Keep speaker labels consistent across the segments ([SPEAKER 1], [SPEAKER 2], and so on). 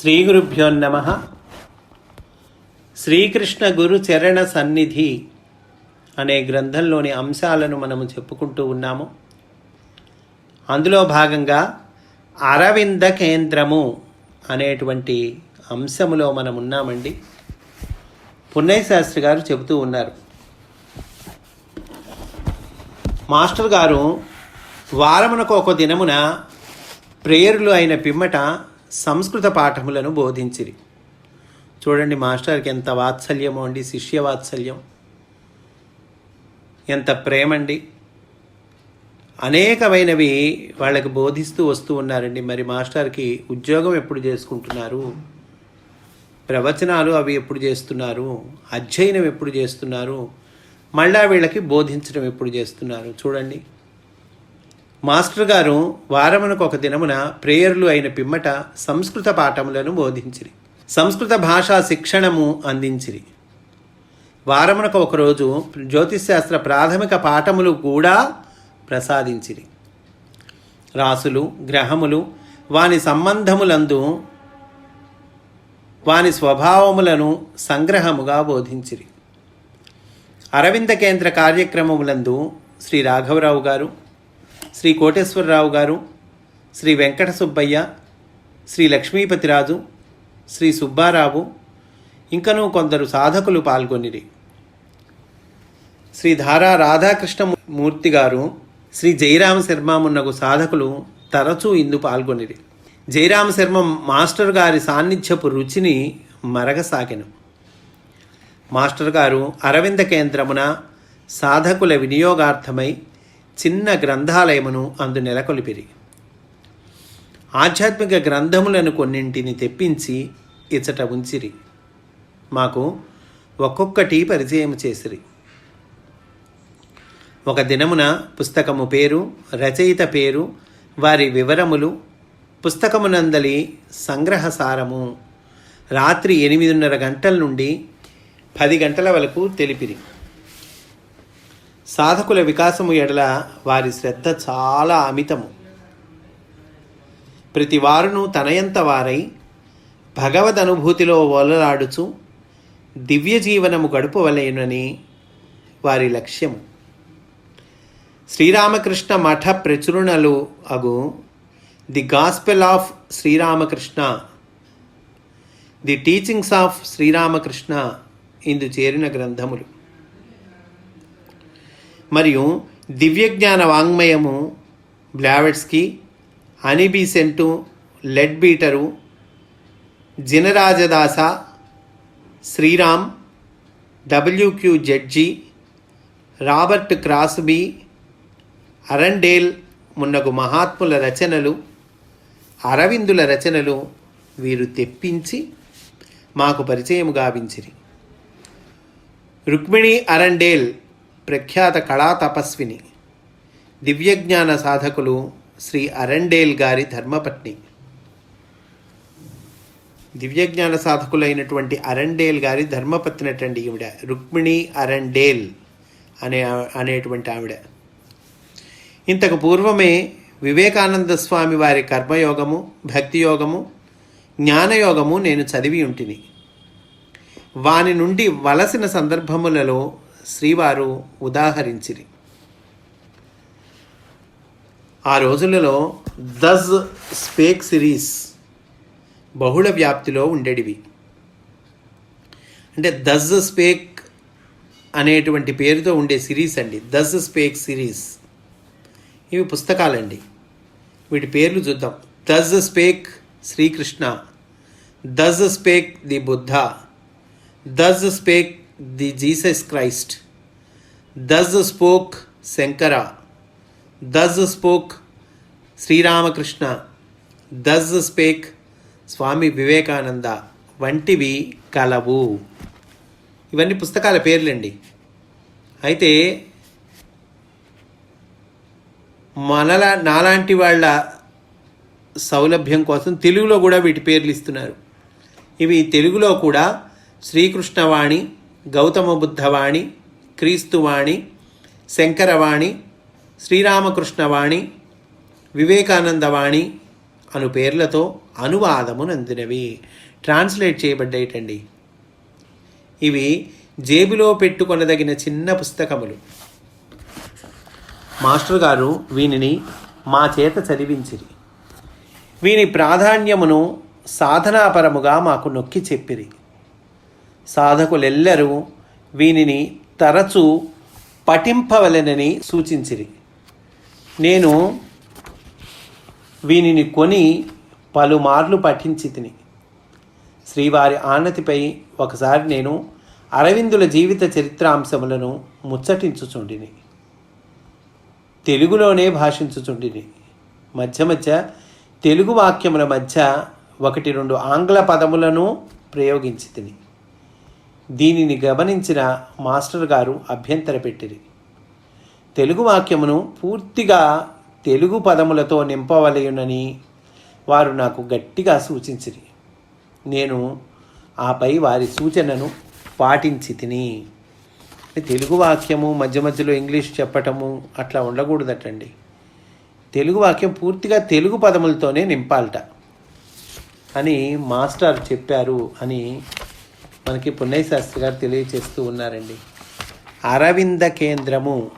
[SPEAKER 1] శ్రీ గురుభ్యో నమ. శ్రీకృష్ణ గురు చరణ సన్నిధి అనే గ్రంథంలోని అంశాలను మనము చెప్పుకుంటూ ఉన్నాము. అందులో భాగంగా అరవింద కేంద్రము అనేటువంటి అంశములో మనం ఉన్నామండి. పున్నయ్య శాస్త్రి గారు చెబుతూ ఉన్నారు. మాస్టర్ గారు వారమునకు ఒక దినమున ప్రేయర్లు అయిన పిమ్మట సంస్కృత పాఠములను బోధించిరి. చూడండి మాస్టర్కి ఎంత వాత్సల్యమో అండి శిష్య వాత్సల్యం. ఎంత ప్రేమండి. అనేకమైనవి వాళ్ళకి బోధిస్తూ వస్తూ ఉన్నారండి. మరి మాస్టర్కి ఉద్యోగం ఎప్పుడు చేసుకుంటున్నారు? ప్రవచనాలు అవి ఎప్పుడు చేస్తున్నారు? అధ్యయనం ఎప్పుడు చేస్తున్నారు? మళ్ళా వీళ్ళకి బోధించడం ఎప్పుడు చేస్తున్నారు? చూడండి. మాస్టర్ గారు వారమునకు ఒక దినమున ప్రేయర్లు అయిన పిమ్మట సంస్కృత పాఠములను బోధించిరి. సంస్కృత భాషా శిక్షణము అందించిరి. వారమునకు ఒకరోజు జ్యోతిశాస్త్ర ప్రాథమిక పాఠములు కూడా ప్రసాదించిరి. రాసులు గ్రహములు వాని సంబంధములందు వాని స్వభావములను సంగ్రహముగా బోధించిరి. అరవింద కేంద్ర కార్యక్రమములందు శ్రీ రాఘవరావు గారు శ్రీ కోటేశ్వరరావు గారు శ్రీ వెంకట సుబ్బయ్య శ్రీ లక్ష్మీపతిరాజు శ్రీ సుబ్బారావు ఇంకనూ కొందరు సాధకులు పాల్గొనిరి. శ్రీ ధారా రాధాకృష్ణ మూర్తి గారు శ్రీ జయరామ శర్మ మున్నగు సాధకులు తరచూ ఇందు పాల్గొనిరి. జయరామ శర్మ మాస్టర్ గారి సాన్నిధ్యపు రుచిని మరగసాగెను మాస్టర్ గారు అరవింద కేంద్రమున సాధకుల వినియోగార్థమై చిన్న గ్రంథాలయమును అందు నెలకొల్పిరి. ఆధ్యాత్మిక గ్రంథములను కొన్నింటిని తెప్పించి ఇచ్చట ఉంచిరి. మాకు ఒక్కొక్కటి పరిచయం చేసిరి. ఒక దినమున పుస్తకము పేరు రచయిత పేరు వారి వివరములు పుస్తకమునందలి సంగ్రహసారము రాత్రి ఎనిమిదిన్నర గంటల నుండి పది గంటల వరకు తెలిపిరి. సాధకుల వికాసము ఎడల వారి శ్రద్ధ చాలా అమితము. ప్రతి వారును తనయంత వారై భగవద్ అనుభూతిలో ఓలలాడుచు దివ్య జీవనము గడుపవలేనని వారి లక్ష్యము. శ్రీరామకృష్ణ మఠ ప్రచురణలు అగు the gospel of Sri Ramakrishna the teachings of Sri Ramakrishna ఇందు చేరిన గ్రంథములు. మరియు దివ్యజ్ఞాన వాంగ్మయము Blavatsky Annie Besant Leadbeater Jinarajadasa Sriram W Q Judge Robert Crosbie Arundale మున్నగు మహాత్ముల రచనలు అరవిందుల రచనలు వీరు తెప్పించి మాకు పరిచయం గావించిరి. రుక్మిణి అరండేల్ ప్రఖ్యాత కళా తపస్విని దివ్యజ్ఞాన సాధకులు శ్రీ అరండేల్ గారి ధర్మపత్ని. దివ్యజ్ఞాన సాధకులైనటువంటి అరండేల్ గారి ధర్మపత్నిటండి ఈవిడ రుక్మిణి అరండేల్ అనే అనేటువంటి ఆవిడ. ఇంతకు పూర్వమే వివేకానంద స్వామి వారి కర్మయోగము భక్తి యోగము జ్ఞానయోగము నేను చదివి ఉంటిని. వాని నుండి వలసిన సందర్భములలో శ్రీవారు ఉదాహరించిరి. ఆ రోజులలో దజ్ స్పేక్ సిరీస్ బహుళ వ్యాప్తిలో ఉండేటివి. అంటే దజ్ స్పేక్ అనేటువంటి పేరుతో ఉండే సిరీస్ అండి. Thus spake series. ఇవి పుస్తకాలండి. వీటి పేర్లు చూద్దాం. Thus spake Sri Krishna. Thus spake the Buddha. Thus spake the Jesus Christ. Thus spoke Shankara. Thus spoke Sri Ramakrishna. Thus spake Swami Vivekananda. వంటివి కలవు. ఇవన్నీ పుస్తకాల పేర్లండి. అయితే మనల నాలాంటి వాళ్ళ సౌలభ్యం కోసం తెలుగులో కూడా వీటి పేర్లు ఇస్తున్నారు. ఇవి తెలుగులో కూడా శ్రీకృష్ణవాణి గౌతమ బుద్ధవాణి క్రీస్తువాణి శంకరవాణి శ్రీరామకృష్ణవాణి వివేకానందవాణి అను పేర్లతో అనువాదము నందినవి. ట్రాన్స్లేట్ చేయబడ్డాయిటండి ఇవి జేబులో పెట్టుకొనదగిన చిన్న పుస్తకములు. మాస్టర్ గారు వీనిని మా చేత చదివించిరి. వీని ప్రాధాన్యమును సాధనాపరముగా మాకు నొక్కి చెప్పిరి. సాధకులెల్లరూ వీనిని తరచూ పఠింపవలెనని సూచించిరి. నేను వీనిని కొని పలుమార్లు పఠించి తిని శ్రీవారి ఆనతిపై ఒకసారి నేను అరవిందుల జీవిత చరిత్రాంశములను ముచ్చటించుచుండిని. తెలుగులోనే భాషించుచుండిని. మధ్య మధ్య తెలుగు వాక్యముల మధ్య ఒకటి రెండు ఆంగ్ల పదములను ప్రయోగించి తిని దీనిని గమనించిన మాస్టర్ గారు అభ్యంతర పెట్టిరి. తెలుగు వాక్యమును పూర్తిగా తెలుగు పదములతో నింపవలయునని వారు నాకు గట్టిగా సూచించిరి. నేను ఆపై వారి సూచనను పాటించి తిని తెలుగు వాక్యము మధ్య మధ్యలో ఇంగ్లీష్ చెప్పటము అట్లా ఉండకూడదటండి. తెలుగు వాక్యం పూర్తిగా తెలుగు పదములతోనే నింపాలట అని మాస్టర్ చెప్పారు అని మనకి పున్నయ్య శాస్త్రి గారు తెలియచేస్తూ ఉన్నారండి. అరవింద కేంద్రము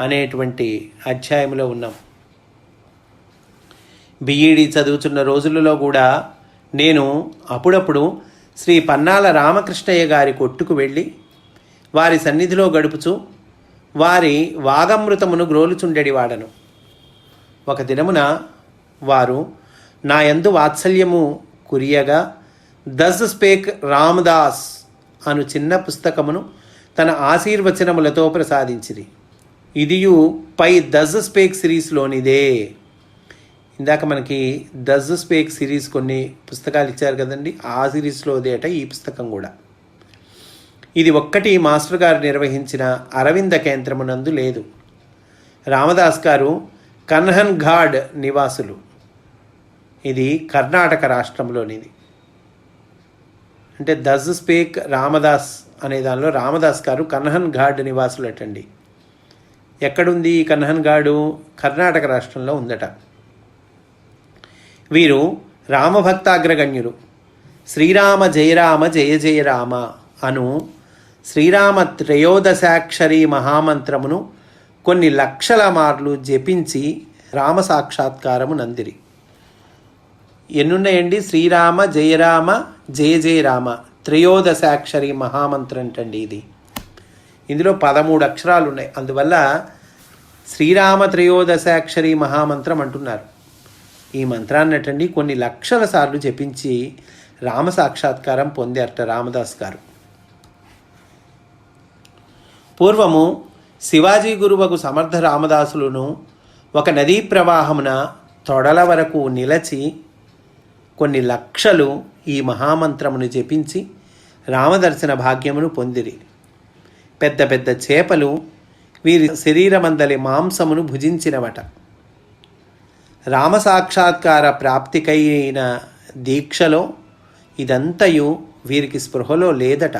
[SPEAKER 1] అనేటువంటి అధ్యాయంలో ఉన్నాం. బిఈడి చదువుతున్న రోజులలో కూడా నేను అప్పుడప్పుడు శ్రీ పన్నాల రామకృష్ణయ్య గారి కొట్టుకు వెళ్ళి వారి సన్నిధిలో గడుపుచు వారి వాగమృతమును గ్రోలుచుండెడి వాడను ఒక దినమున వారు నా యందు వాత్సల్యము కురియగా దస్ స్పేక్ రామదాస్ అను చిన్న పుస్తకమును తన ఆశీర్వచనములతో ప్రసాదించిరి. ఇదియు పై దజ్ స్పేక్ సిరీస్లోనిదే. ఇందాక మనకి దజ్ స్పేక్ సిరీస్ కొన్ని పుస్తకాలు ఇచ్చారు కదండి ఆ సిరీస్లోదేట ఈ పుస్తకం కూడా. ఇది ఒక్కటి మాస్టర్ గారు నిర్వహించిన అరవింద కేంద్రమునందు లేదు. రామదాస్ గారు కన్హన్ ఘాడ్ నివాసులు. ఇది కర్ణాటక రాష్ట్రంలోనిది అంటే దజ్ స్పేక్ రామదాస్ అనే దానిలో రామదాస్ గారు కన్హన్ ఘాడ్ నివాసులు అటండి. ఎక్కడుంది ఈ కన్హన్ ఘాడు కర్ణాటక రాష్ట్రంలో ఉందట. వీరు రామభక్తాగ్రగణ్యులు. శ్రీరామ జయరామ జయ జయ రామ అను శ్రీరామ త్రయోదశాక్షరి మహామంత్రమును కొన్ని లక్షల మార్లు జపించి రామ సాక్షాత్కారము నందిరి. ఎన్నున్నాయండి? శ్రీరామ జయరామ జయ జయ రామ త్రయోదశాక్షరి మహామంత్రం అంటండి ఇది. ఇందులో పదమూడు అక్షరాలు ఉన్నాయి అందువల్ల శ్రీరామ త్రయోదశాక్షరి మహామంత్రం అంటున్నారు. ఈ మంత్రాన్ని అటండి కొన్ని లక్షల సార్లు జపించి రామ సాక్షాత్కారం పొందారట రామదాస్ గారు. పూర్వము శివాజీ గురువకు సమర్థ రామదాసులను ఒక నదీ ప్రవాహమున తొడల వరకు నిలచి కొన్ని లక్షలు ఈ మహామంత్రమును జపించి రామదర్శన భాగ్యమును పొందిరి. పెద్ద పెద్ద చేపలు వీరి శరీరమందలి మాంసమును భుజించినవట. రామ సాక్షాత్కార ప్రాప్తికైన దీక్షలో ఇదంతయు వీరికి స్పృహలో లేదట.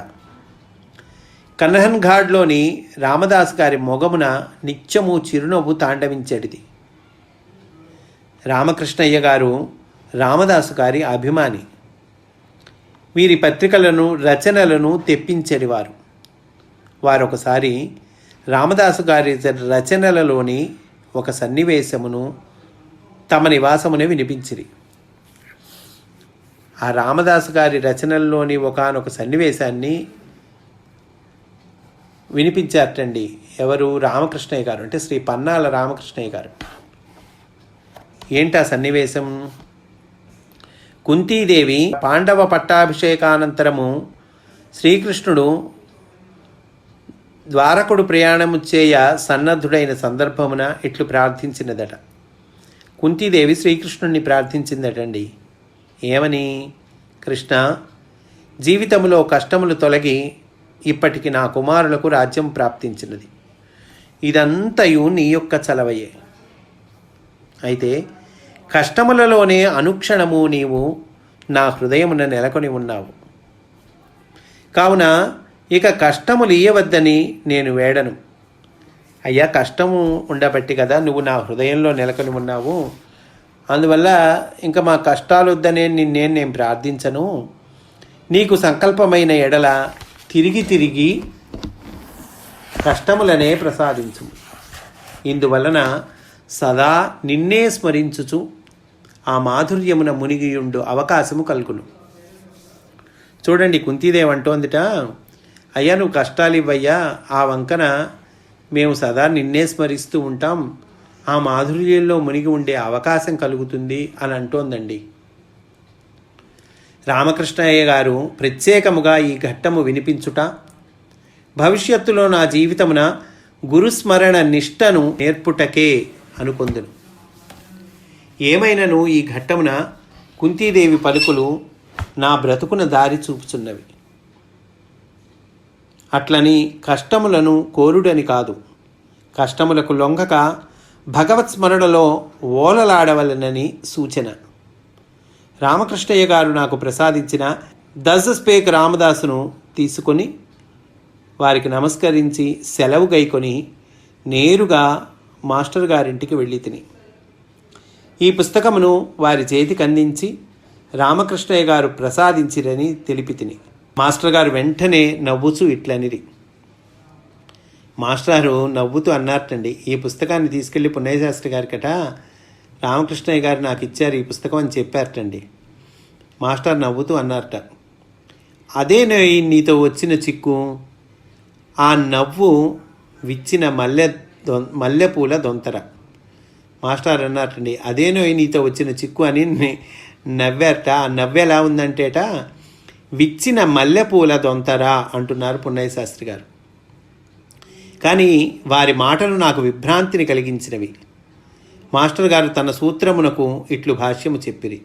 [SPEAKER 1] కన్హన్ఘాడ్లోని రామదాస్ గారి మొగమున నిత్యము చిరునవ్వు తాండవించేటిది రామకృష్ణయ్య గారు రామదాసు గారి అభిమాని. వీరి పత్రికలను రచనలను తెప్పించేవారు. వారు వారొకసారి రామదాసు గారి రచనలలోని ఒక సన్నివేశమును తమ నివాసమునే వినిపించిరి. ఆ రామదాసు గారి రచనల్లోని ఒకనొక సన్నివేశాన్ని వినిపించారటండి ఎవరు? రామకృష్ణయ్య గారు అంటే శ్రీ పన్నాల రామకృష్ణయ్య గారు. ఏంటా సన్నివేశం? కుంతీదేవి పాండవ పట్టాభిషేకానంతరము శ్రీకృష్ణుడు ద్వారకుడు ప్రయాణము చేయ సన్నద్ధుడైన సందర్భమున ఇట్లు ప్రార్థించినదట. కుంతీదేవి శ్రీకృష్ణుణ్ణి ప్రార్థించిందటండి. ఏమని? కృష్ణ జీవితంలో కష్టములు తొలగి ఇప్పటికి నా కుమారులకు రాజ్యం ప్రాప్తించినది. ఇదంతయు నీ యొక్క చలవయే. అయితే కష్టములలోనే అనుక్షణము నీవు నా హృదయమున నెలకొని ఉన్నావు. కావున ఇక కష్టములు ఇయ్యవద్దని నేను వేడను. అయ్యా కష్టము ఉండబట్టి కదా నువ్వు నా హృదయంలో నెలకొని ఉన్నావు. అందువల్ల ఇంకా మా కష్టాలు వద్దనే నిన్నేం నేను ప్రార్థించను. నీకు సంకల్పమైన ఎడల తిరిగి తిరిగి కష్టములనే ప్రసాదించు ఇందువలన సదా నిన్నే స్మరించుచు ఆ మాధుర్యమున మునిగియుండు అవకాశము కలుగును. చూడండి కుంతీదేవి అంటోందిట అయ్యా నువ్వు కష్టాలు ఇవ్వయ్యా ఆ వంకన మేము సదా నిన్నే స్మరిస్తూ ఉంటాం. ఆ మాధుర్యంలో మునిగి ఉండే అవకాశం కలుగుతుంది అని అంటోందండి. రామకృష్ణయ్య గారు ప్రత్యేకముగా ఈ ఘట్టము వినిపించుట భవిష్యత్తులో నా జీవితమున గురుస్మరణ నిష్టను నేర్పుటకే అనుకొందును. ఏమైనను ఈ ఘట్టమున కుంతీదేవి పలుకులు నా బ్రతుకున దారి చూపుచున్నవి. అట్లని కష్టములను కోరుడని కాదు. కష్టములకు లొంగక భగవత్ స్మరణలో ఓలలాడవలనని సూచన. రామకృష్ణయ్య గారు నాకు ప్రసాదించిన దస్ స్పేక్ రామదాసును తీసుకొని వారికి నమస్కరించి సెలవు గైకొని నేరుగా మాస్టర్ గారింటికి వెళ్ళి తిని. ఈ పుస్తకమును వారి చేతికి అందించి రామకృష్ణయ్య గారు ప్రసాదించిరని తెలిపి తిని. మాస్టర్ గారు వెంటనే నవ్వుచూ ఇట్లనిది మాస్టారు నవ్వుతూ అన్నారటండి ఈ పుస్తకాన్ని తీసుకెళ్ళి పుణ్యశాస్త్రి గారికట రామకృష్ణయ్య గారు నాకు ఇచ్చారు ఈ పుస్తకం అని చెప్పారటండి. మాస్టర్ నవ్వుతూ అన్నారట అదే నీతో వచ్చిన చిక్కు ఆ నవ్వు విచ్చిన మల్లె దొ మల్లెపూల దొంతర. మాస్టర్ అన్నారటండి అదేనో నీతో వచ్చిన చిక్కు అని నవ్వారట. ఆ నవ్వు ఎలా ఉందంటేట విచ్చిన మల్లెపూల దొంతరా అంటున్నారు పున్నయ్య శాస్త్రి గారు. కానీ వారి మాటలు నాకు విభ్రాంతిని కలిగించినవి. మాస్టర్ గారు తన సూత్రమునకు ఇట్లు భాష్యము చెప్పిరి.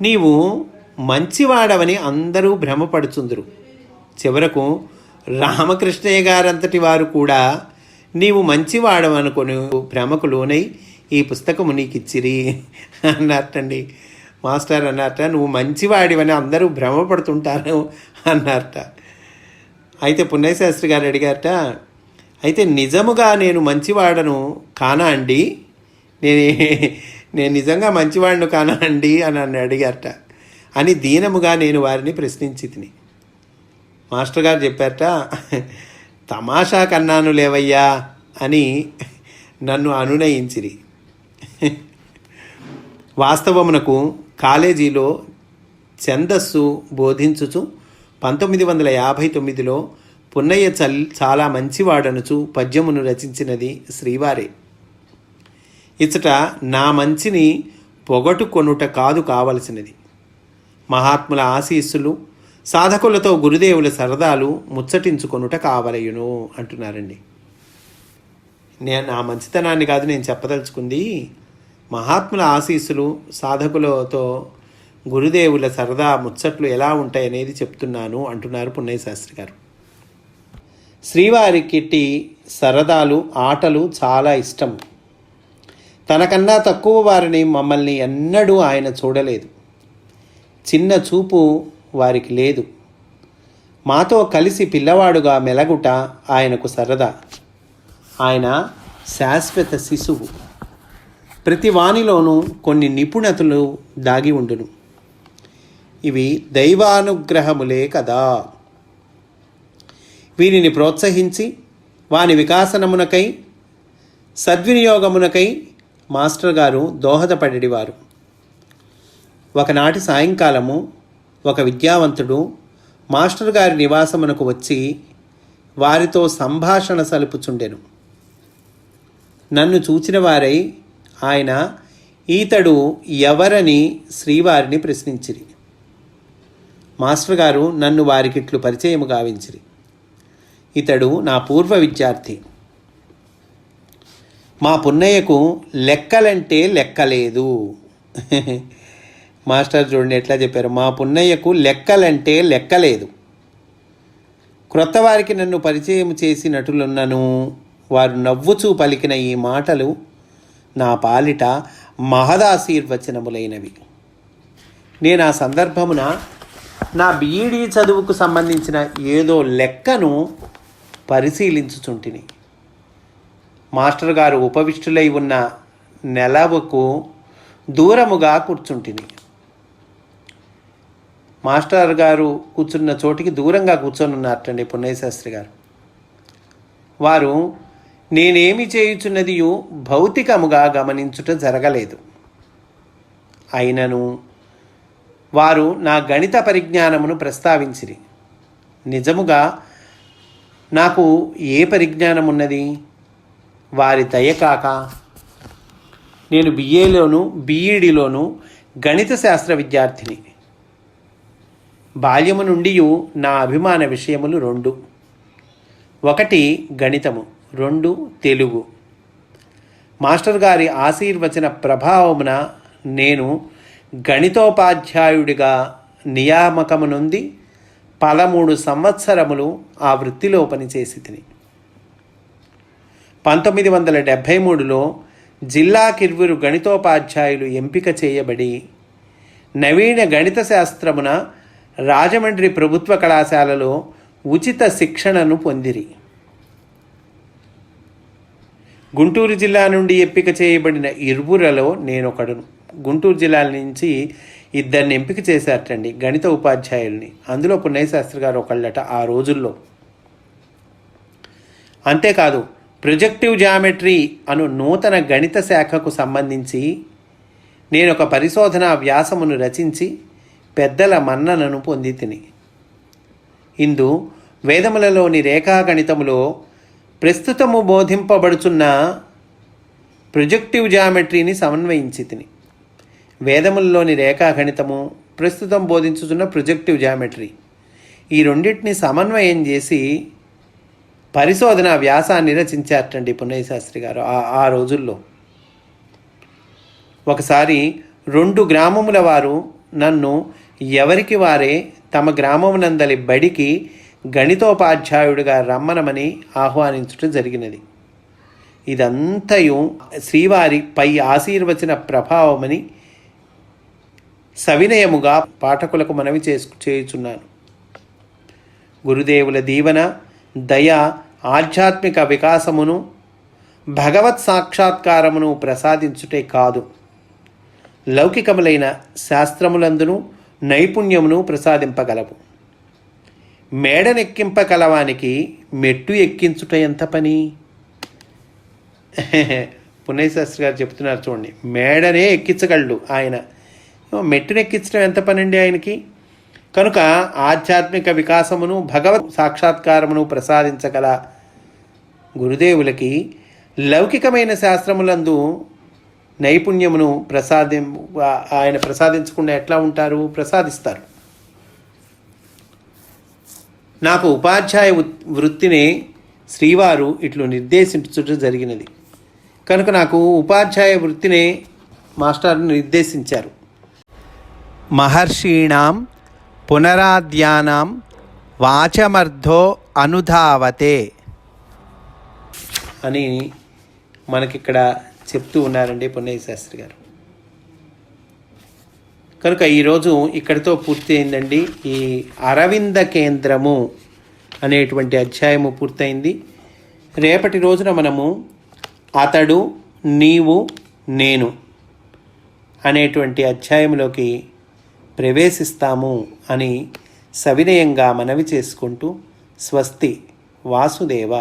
[SPEAKER 1] నీవు మంచివాడవని అందరూ భ్రమపడుచుందురు. చివరకు రామకృష్ణయ్య గారంతటి వారు కూడా నీవు మంచివాడవనుకొని భ్రమకు లోనై ఈ పుస్తకము నీకు ఇచ్చిరి అన్నారటండి. మాస్టర్ అన్నారట నువ్వు మంచివాడివని అందరూ భ్రమపడుతుంటారు అన్నారట. అయితే పుణ్యశాస్త్రి గారు అడిగారట అయితే నిజముగా నేను మంచివాడను కానా అండి? నేను నేను నిజంగా మంచివాడును కానా అండి? అని నన్ను అడిగారట. అని దీనముగా నేను వారిని ప్రశ్నించి తిని మాస్టర్ గారు చెప్పారట తమాషా కన్నాను లేవయ్యా అని నన్ను అనునయించిరి. వాస్తవమునకు కాలేజీలో ఛందస్సు బోధించుచు పంతొమ్మిది వందల యాభై తొమ్మిదిలో పున్నయ్య చల్ చాలా మంచివాడనుచు పద్యమును రచించినది శ్రీవారే. ఇచ్చట నా మంచిని పొగటు కొనుట కాదు కావలసినది. మహాత్ముల ఆశీస్సులు సాధకులతో గురుదేవుల సరదాలు ముచ్చటించుకొనుట కావలయును అంటున్నారండి. నేను నా మంచితనాన్ని కాదు నేను చెప్పదలుచుకుంది మహాత్ముల ఆశీస్సులు సాధకులతో గురుదేవుల సరదా ముచ్చట్లు ఎలా ఉంటాయనేది చెప్తున్నాను అంటున్నారు పున్నయ్య శాస్త్రి గారు. శ్రీవారికిటి సరదాలు ఆటలు చాలా ఇష్టం. తనకన్నా తక్కువ వారిని మమ్మల్ని ఎన్నడూ ఆయన చూడలేదు. చిన్న చూపు వారికి లేదు. మాతో కలిసి పిల్లవాడుగా మెలగుట ఆయనకు సరదా. ఆయన శాశ్వత శిశువు. ప్రతి వానిలోనూ కొన్ని నిపుణతలు దాగి ఉండును. ఇవి దైవానుగ్రహములే కదా. వీరిని ప్రోత్సహించి వాని వికాసనమునకై సద్వినియోగమునకై మాస్టర్ గారు దోహదపడేవారు ఒకనాటి సాయంకాలము ఒక విద్యావంతుడు మాస్టర్ గారి నివాసమునకు వచ్చి వారితో సంభాషణ సలుపుచుండెను. నన్ను చూచిన వారై ఆయన ఈతడు ఎవరని శ్రీవారిని ప్రశ్నించిరి. మాస్టర్ గారు నన్ను వారికిట్లు పరిచయము గావించిరి. ఇతడు నా పూర్వ విద్యార్థి. మా పున్నయ్యకు లెక్కలంటే లెక్కలేదు. మాస్టర్ చూడండి ఎట్లా చెప్పారు మా పున్నయ్యకు లెక్కలంటే లెక్కలేదు. క్రొత్త వారికి నన్ను పరిచయం చేసినట్లున్నను వారు నవ్వుచూ పలికిన ఈ మాటలు నా పాలిట మహదాశీర్వచనములైనవి. నేను ఆ సందర్భమున నా బీఈడీ చదువుకు సంబంధించిన ఏదో లెక్కను పరిశీలించుచుంటిని. మాస్టర్ గారు ఉపవిష్టులై ఉన్న నెలవుకు దూరముగా కూర్చుంటిని. మాస్టర్ గారు కూర్చున్న చోటికి దూరంగా కూర్చొని ఉన్నారటండి పుణ్యశాస్త్రి గారు. వారు నేనేమి చేయుచున్నదియు భౌతికముగా గమనించుట జరగలేదు. అయినను వారు నా గణిత పరిజ్ఞానమును ప్రస్తావించిరి. నిజముగా నాకు ఏ పరిజ్ఞానం ఉన్నది వారి దయకాక నేను బిఏలోను బీఈడిలోను గణిత శాస్త్ర విద్యార్థిని. బాల్యము నుండి నా అభిమాన విషయములు రెండు. ఒకటి గణితము రెండు తెలుగు. మాస్టర్ గారి ఆశీర్వచన ప్రభావమున నేను గణితోపాధ్యాయుడిగా నియామకము నుండి పదమూడు సంవత్సరములు ఆ వృత్తిలో పనిచేసి తిని. పంతొమ్మిది వందల డెబ్భై మూడులో జిల్లా కిర్వురు గణితోపాధ్యాయులు ఎంపిక చేయబడి నవీన గణిత శాస్త్రమున రాజమండ్రి ప్రభుత్వ కళాశాలలో ఉచిత శిక్షణను పొందిరి. గుంటూరు జిల్లా నుండి ఎంపిక చేయబడిన ఇరువురలో నేనొకడును. గుంటూరు జిల్లా నుంచి ఇద్దరిని ఎంపిక చేశారటండి గణిత ఉపాధ్యాయుల్ని. అందులో పుణ్యశాస్త్రి గారు ఒకళ్ళట ఆ రోజుల్లో. అంతేకాదు ప్రొజెక్టివ్ జామెట్రీ అను నూతన గణిత శాఖకు సంబంధించి నేను ఒక పరిశోధనా వ్యాసమును రచించి పెద్దల మన్ననను పొంది తిని. ఇందు వేదములలోని రేఖాగణితములో ప్రస్తుతము బోధింపబడుచున్న ప్రొజెక్టివ్ జామెట్రీని సమన్వయించి తిని. వేదములలోని రేఖాగణితము ప్రస్తుతం బోధించుతున్న ప్రొజెక్టివ్ జామెట్రీ. ఈ రెండింటిని సమన్వయం చేసి పరిశోధన వ్యాసాన్ని రచించారటండి పున్నయ్యశాస్త్రి గారు ఆ ఆ రోజుల్లో. ఒకసారి రెండు గ్రామముల వారు నన్ను ఎవరికి వారే తమ గ్రామమునందలి బడికి గణితోపాధ్యాయుడిగా రమ్మనమని ఆహ్వానించడం జరిగినది. ఇదంతయు శ్రీవారి పై ఆశీర్వచన ప్రభావమని సవినయముగా పాఠకులకు మనవి చేసు చేయుచున్నాను. గురుదేవుల దీవన దయ ఆధ్యాత్మిక వికాసమును భగవత్ సాక్షాత్కారమును ప్రసాదించుటే కాదు. లౌకికములైన శాస్త్రములందును నైపుణ్యమును ప్రసాదింపగలవు. మేడనెక్కింపగలవానికి మెట్టు ఎక్కించుట ఎంత పని పుణ్యశాస్త్రి గారు చెప్తున్నారు చూడండి. మేడనే ఎక్కించగలడు ఆయన. మెట్టును ఎక్కించడం ఎంత పని అండి ఆయనకి? కనుక ఆధ్యాత్మిక వికాసమును భగవత్ సాక్షాత్కారమును ప్రసాదించగల గురుదేవులకి లౌకికమైన శాస్త్రములందు నైపుణ్యమును ప్రసాదిం ఆయన ప్రసాదించకుండా ఎట్లా ఉంటారు? ప్రసాదిస్తారు. నాకు ఉపాధ్యాయ వృత్తిని శ్రీవారు ఇట్లు నిర్దేశించుట జరిగినది. కనుక నాకు ఉపాధ్యాయ వృత్తిని మాస్టర్ నిర్దేశించారు. మహర్షీణాం పునరాధ్యానం వాచమర్థో అనుధావతే. అని మనకిక్కడ చెప్తూ ఉన్నారండి పున్నయ్య శాస్త్రి గారు. కనుక ఈరోజు ఇక్కడితో పూర్తి అయిందండి. ఈ అరవింద కేంద్రము అనేటువంటి అధ్యాయము పూర్తయింది. రేపటి రోజున మనము అతడు నీవు నేను అనేటువంటి అధ్యాయంలోకి ప్రవేశిస్తాము అని సవినయంగా మనవి చేసుకుంటూ స్వస్తి వాసుదేవ.